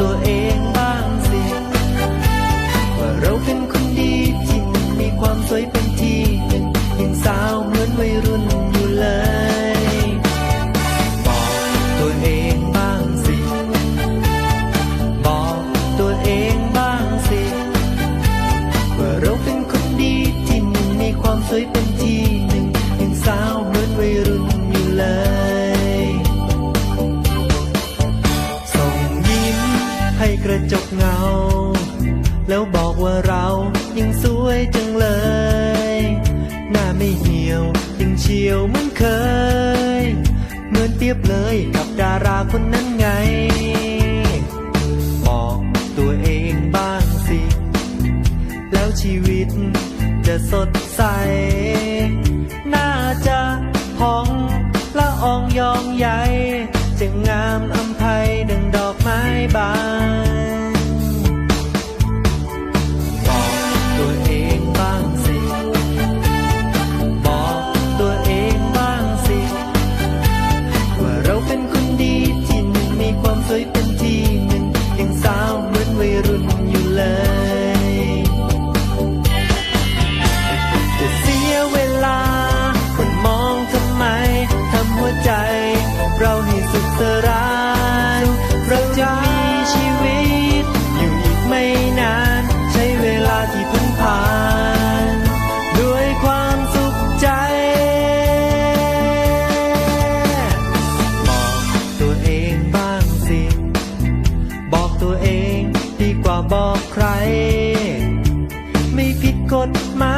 ตัวเองบ้างสิ ว่าเราเป็นคนดีจริง มีความสวยเป็นที่หนึ่งหญิงสาวเหมือนวัยรุ่น จกเงา แล้วบอกว่าเรายังสวยจังเลย หน้าไม่เหี่ยวยังเฉียวเหมือนเคย เหมือนเปรียบเลยกับดาราคนนั้นไง บอกตัวเองบ้างสิ แล้วชีวิตจะสดใส น่าจะผ่องละอองยองใหญ่จะงามอำไพดังดอกไม้บาน บอกใคร ไม่ผิดกฎหมาย